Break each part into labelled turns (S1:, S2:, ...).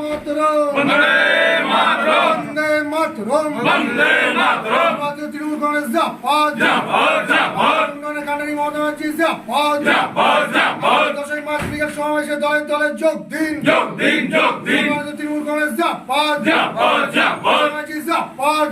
S1: মাতরম। বন্দে মাতরম। বন্দে মাতরম। বন্দে মাতরম। তৃণমূল কংগ্রেস জাপাদ জাপাদ জাপাদ উন্নয়নের কান্ডারি মমতা ব্যানার্জি দশই মার্চ ব্রিগেড সমাবেশে দলে দলে যোগ দিন।
S2: যোগ দিন যোগ দিন।
S1: তৃণমূল কংগ্রেস ব্যানার্জি জাপাদ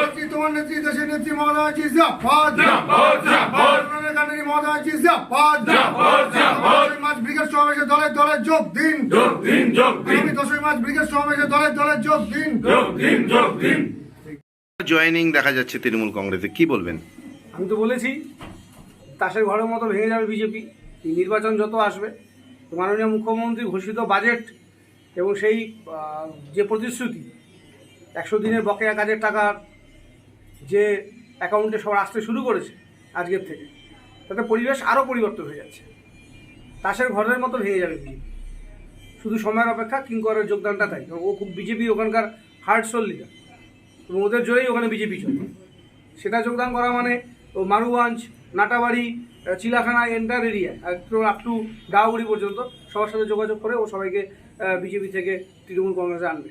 S1: নেত্রী তোমার নেত্রী দেশের নেত্রী মমতা ব্যানার্জি জাপাদ
S2: জাপাদ জাপাদ
S1: উন্নয়নের কান্ডারি মমতা ব্যানার্জি জাপাদ
S2: জাপাদ
S1: দশই মার্চ ব্রিগেড সমাবেশে দলে দলে যোগ দিন।
S2: যোগ দিন যোগ দিন।
S1: দশই মার্চ ব্রিগেড সমাবেশে দলে দলে যোগ দিন।
S2: যোগ দিন যোগ দিন।
S3: জয়েনিং দেখা যাচ্ছে তৃণমূল কংগ্রেসে কি বলবেন?
S4: আমি তো বলেছি তাসের ঘরের মতো ভেঙে যাবে বিজেপি। নির্বাচন যত আসবে মাননীয় মুখ্যমন্ত্রী ঘোষিত বাজেট এবং সেই যে প্রতিশ্রুতি একশো দিনের বকেয়া কাজের টাকা যে অ্যাকাউন্টে সবার আসতে শুরু করেছে আজকের থেকে তাতে পরিবেশ আরও পরিবর্তন হয়ে যাচ্ছে। তাসের ঘরের মতো ভেঙে যাবে বিজেপি। শুধু সময়ের অপেক্ষা কিঙ্করের যোগদানটা তাই। ও খুব বিজেপি ওখানকার হার্ড সোল লিডার এবং ওদের জয়ই ওখানে বিজেপি চলে। সেটা যোগদান করা মানে ও Maruganj, Natabari Chilakhana entire area up to Dauguri পর্যন্ত সবার সাথে যোগাযোগ করে ও সবাইকে বিজেপি থেকে তৃণমূল কংগ্রেসে আনবে।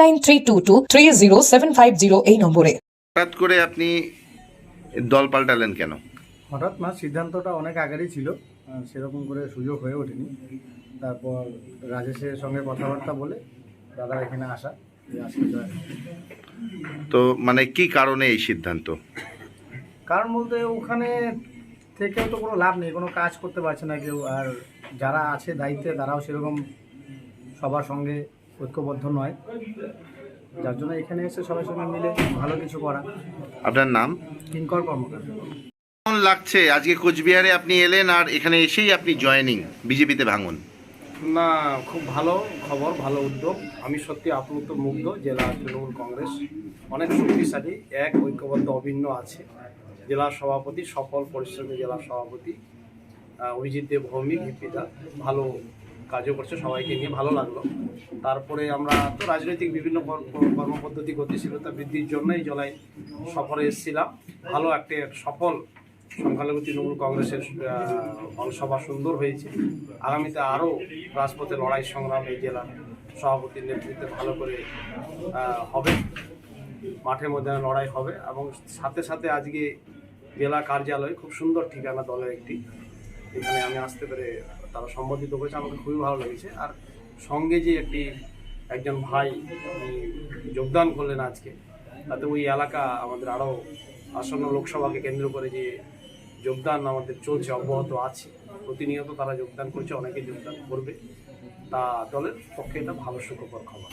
S5: nine three two two three zero seven five zero এই নম্বরে।
S3: হঠাৎ করে আপনি দল পাল্টালেন কেন?
S6: হঠাৎ না সিদ্ধান্তটা অনেক আগেরই ছিল। সেরকম করে সুযোগ হয়ে ওঠেনি। তারপর রাজেশের সঙ্গে কথাবার্তা বলে দাদার এখানে আসা
S3: তো মানে কি কারণে এই সিদ্ধান্ত?
S6: কারণ বলতে ওখানে থেকেও তো কোনো লাভ নেই কোনো কাজ করতে পারছে না কেউ। আর যারা আছে দায়িত্বে তারাও সেরকম সবার সঙ্গে ঐক্যবদ্ধ নয়। যার জন্য এখানে এসে সবাই সঙ্গে মিলে ভালো কিছু করা।
S3: আপনার নাম?
S6: কিঙ্কর কর্মকার।
S3: কেমন লাগছে? আজকে কোচবিহারে আপনি এলেন আর এখানে এসেই আপনি জয়েনিং বিজেপিতে ভাঙুন।
S7: না খুব ভালো খবর ভালো উদ্যোগ। আমি সত্যি আপ্লুত মুগ্ধ জেলা তৃণমূল কংগ্রেস। অনেক শক্তিশালী এক ঐক্যবদ্ধ অভিন্ন আছে। জেলা সভাপতি সফল পরিশ্রমী জেলা সভাপতি অভিজিৎ দেব ভৌমিক হিপিদা ভালো কাজও করছে, সবাইকে নিয়ে ভালো লাগল। তারপরে আমরা তো রাজনৈতিক বিভিন্ন কর- কর- কর্মপদ্ধতি গতিশীলতা বৃদ্ধির জন্য এই জেলায় সফরে এসেছিলাম। ভালো একটা সফল সংখ্যালঘু তৃণমূল কংগ্রেসের সভা সুন্দর হয়েছে। আগামীতে আরও রাজপথে লড়াই সংগ্রাম এই জেলার সভাপতির নেতৃত্বে ভালো করে হবে। মাঠের মধ্যে লড়াই হবে এবং সাথে সাথে আজকে জেলা কার্যালয়, খুব সুন্দর ঠিকানা দলের একটি। এখানে আমি আসতে পেরে তারা সম্বোধিত করেছে আমাকে খুবই ভালো লেগেছে। আর সঙ্গে যে একটি, একজন ভাই যোগদান করলেন আজকে, তাতে ওই এলাকা আমাদের আরও আসন্ন লোকসভাকে কেন্দ্র করে যে যোগদান আমাদের চলছে, অব্যাহত আছে। প্রতিনিয়ত তারা যোগদান করছে, অনেকে যোগদান করবে। তা দলের পক্ষে এটা ভালো সুখকর খবর।